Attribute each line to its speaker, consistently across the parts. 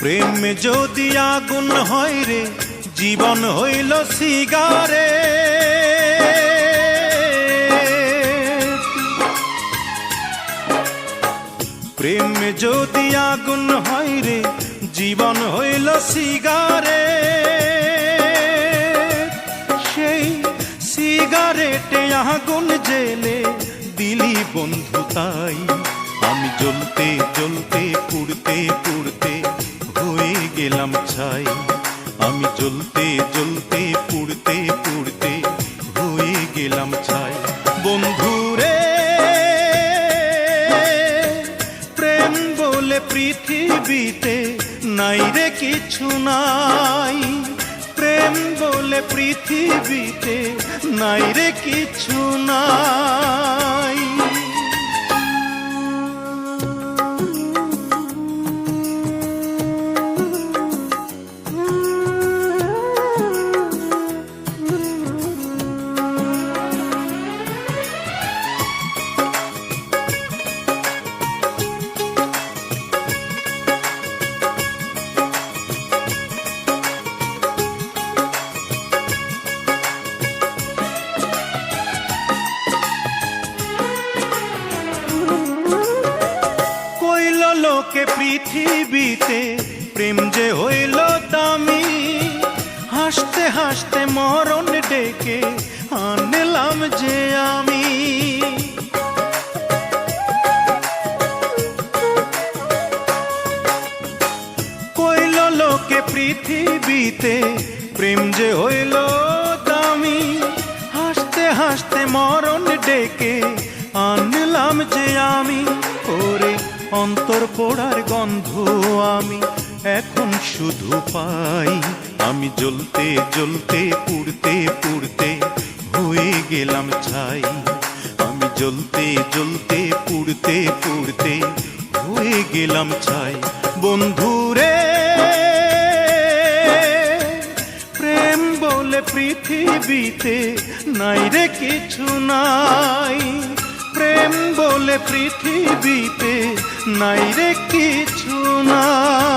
Speaker 1: প্রেম যদি আগুন হয় রে, জীবন হইল সিগারে। প্রেম যদি আগুন হয় রে, জীবন হইল সিগারে। সেই সিগারেটে আগুন জেলে দিলি বন্ধু তাই। আমি জ্বলতে জ্বলতে, পুড়তে গেলাম আমি জ্বলতে জ্বলতে, পুড়তে পুড়তে হয়ে গেলাম ছাই। বন্ধু রে, প্রেম বলে পৃথিবীতে নাই রে কিছু নাই। প্রেম বলে পৃথিবীতে নাই রে কিছু নাই। লোকে পৃথিবীতে প্রেম যে হইল দামি হাসতে হাসতে মরণ ডেকে আনলাম যে আমি। কইল লোকে পৃথিবীতে প্রেম যে হইল দামি হাসতে হাসতে মরণ ডেকে আনলাম যে আমি। অন্তর পোড়ার গন্ধ আমি এখন শুধু পাই। আমি জ্বলতে জ্বলতে, পুড়তে পুড়তে হয়ে গেলাম ছাই। আমি জ্বলতে জ্বলতে, পুড়তে পুড়তে হয়ে গেলাম ছাই। বন্ধুরে, প্রেম বলে পৃথিবীতে নাই রে কিছু নাই। প্রেম বলে পৃথিবীতে নাই রে কিছু নাই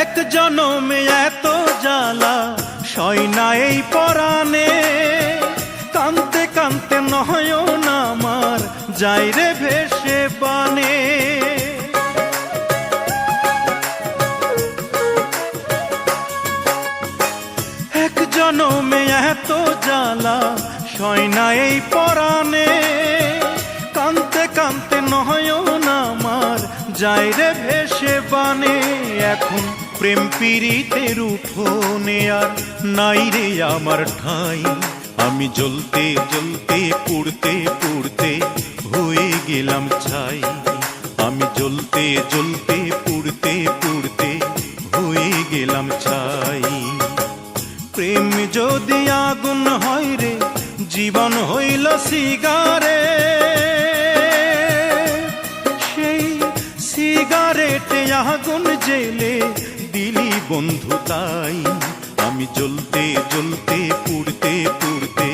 Speaker 1: এক জনমে এত জ্বালা, সয় না এই পরাণে। কানতে কানতে নয়ন আমার যাই রে ভেসে বানে। এক জনমে এত জ্বালা, সয় না এই পরাণে। কানতে কানতে নয়ন আমার যাই রে ভেসে বানে। এখন প্রেম পীড়িতের উঠোনে আর নাই রে আমার ঠাই। আমি জ্বলতে জ্বলতে, পুড়তে পুড়তে হয়ে গেলাম ছাই। আমি জ্বলতে জ্বলতে, পুড়তে পুড়তে হয়ে গেলাম ছাই। প্রেম যদি আগুন হয় রে, জীবন হইল সিগারে। সিগারেটে আগুন জেলে। দিলি বন্ধু, তাই আমি জ্বলতে জ্বলতে, পুড়তে পুড়তে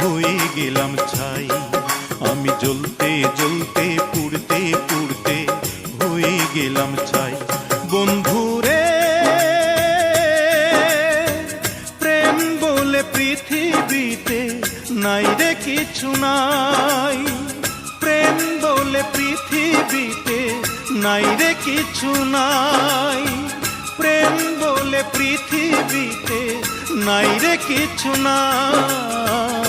Speaker 1: হয়ে গেলাম ছাই। আমি জ্বলতে জ্বলতে, পুড়তে পুড়তে হয়ে গেলাম ছাই। বন্ধুরে প্রেম বলে পৃথিবীতে নাই রে কিছু নাই। প্রেম বলে পৃথিবীতে নাই রে কিছু নাই। প্রেম বলে পৃথিবীতে নাই রে কিছু নাই।